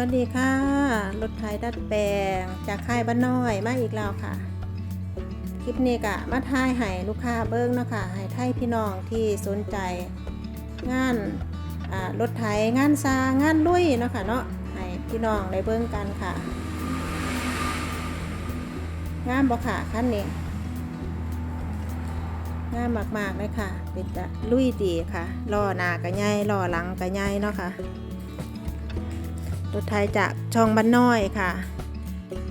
วัสดีค่ะ รถไถดัดแปลงจากค่ายบ้านน้อยมาอีกแล้วค่ะ คลิปนี้กะมาทายให้ลูกค้าเบิ้งนะคะให้ไทยพี่น้องที่สนใจงานรถไถงานซางานลุยเนาะค่ะเนาะให้พี่น้องได้เบิ้งกันค่ะ งามบ่ค่ะคันนี้งามมากๆเลยค่ะ เป็นตะลุยดีค่ะล้อหน้าก็ใหญ่ล้อหลังก็ใหญ่เนาะค่ะ รถไทยจากช่องบ้านน้อยค่ะ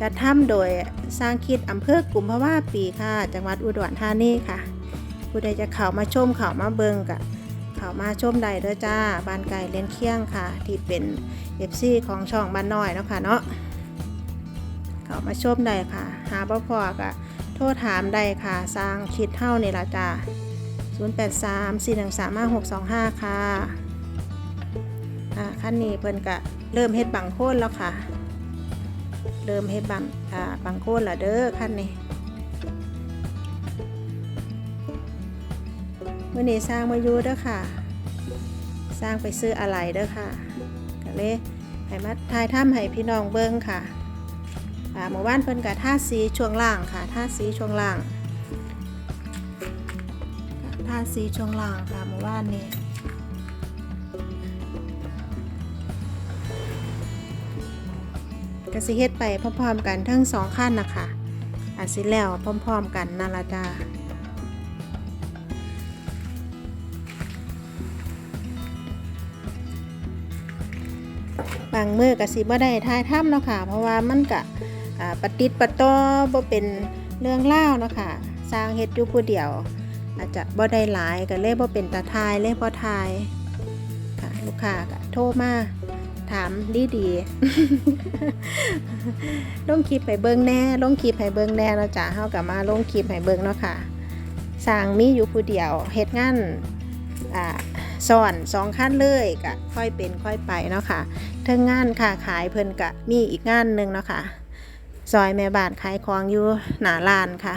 จะทำโดยสร้างคิดอำเภอกุมภาวะปีค่ะ จังหวัดอุดรธานีค่ะ ผู้ใดจะเข้ามาชมเข้ามาเบิงกะเข้ามาชมได้เด้อจ้าบ้านไก่เลนเคียงค่ะ ที่เป็น FC ของช่องบ้านน้อยเนาะค่ะเนาะเข้ามาชมได้ค่ะ หาบ่พอกะโทรถามได้ค่ะ สร้างคิดเท่านี่ละจ้า083 413 5625 ค่ะ อ่า ขั้นนี้เพิ่นกะ เริ่มเฮ็ดบังโคนแล้วค่ะ เริ่มเฮ็ดบังอ่าบังโคนละเด้อขั้นนี้มื่อนี้สร้างมาอยู่เด้อค่ะ สร้างไปซื้ออะไรเด้อค่ะก็เลยให้มาทายถ้ำให้พี่น้องเบิ้งค่ะอ่าเมื่อวานเพิ่นกะท่าสีช่วงล่างค่ะท่าสีช่วงล่างท่าสีช่วงล่างค่ะเมื่อวานนี้ กสิเฮ็ดไปพร้อมๆกันทั้งสองขั้นนะคะอาสิแล้วพร้อมๆกันนั่นละจ้าบางมือกสิบ่ได้ทายถ้ำเนาะค่ะ เพราะว่ามันกะปฏิดปะต่อบ่เป็นเรื่องเล่าเนาะค่ะ สร้างเฮ็ดอยู่ผู้เดียว อาจจะบ่ได้หลายก็เลยบ่เป็นตาทายเลยพอทายค่ะลูกค้าก็โทรมา ถามดีดีลงคลิปให้เบิ่งแน่ลงคลิปให้เบิ่งแน่เนาจ้ะเฮาก็มาลงคลิปให้เบิ่งเนาะค่ะสร้างมีอยู่ผู้เดียวเฮ็ดงานอ่าสอนสองขั้นเลยก็ค่อยเป็นค่อยไปเนาะค่ะเทิงงานค่ะขายเพิ่นก็มีอีกงานหนึ่งเนาะค่ะซอยแม่บานขายของอยู่หนาร้านค่ะ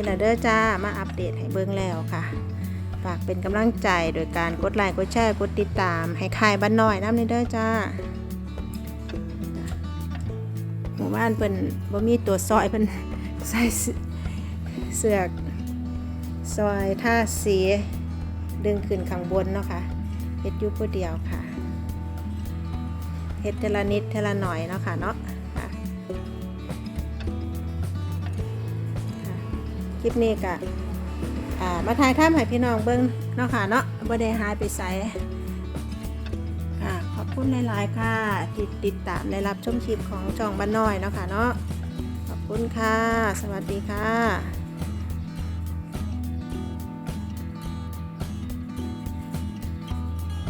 นี่แหละเด้อจ้า มาอัปเดตให้เบิ่งแล้วค่ะ ฝากเป็นกำลังใจโดยการกดไลค์กดแชร์กดติดตาม ให้คายบ้านน้อยน้ำนี่เด้อจ้าหมู่บ้านเพิ่นบ่มีตัวซอยเพิ่นใส่เสือกซอยท่าสีดึงขึ้นข้างบนเนาะค่ะเฮ็ดอยู่ผู้เดียวค่ะเฮ็ดเทละนิดเทละหน่อยเนาะค่ะเนาะ คลิปนี้ก็มาถ่ายท่าให้พี่น้องเบิ้งเนาะค่ะเนาะบ่ได้หายไปใสค่ะขอบคุณหลายๆค่ะติดติดตามและรับชมคลิปของจองบ้านน้อยเนาะค่ะเนาะขอบคุณค่ะ สวัสดีค่ะ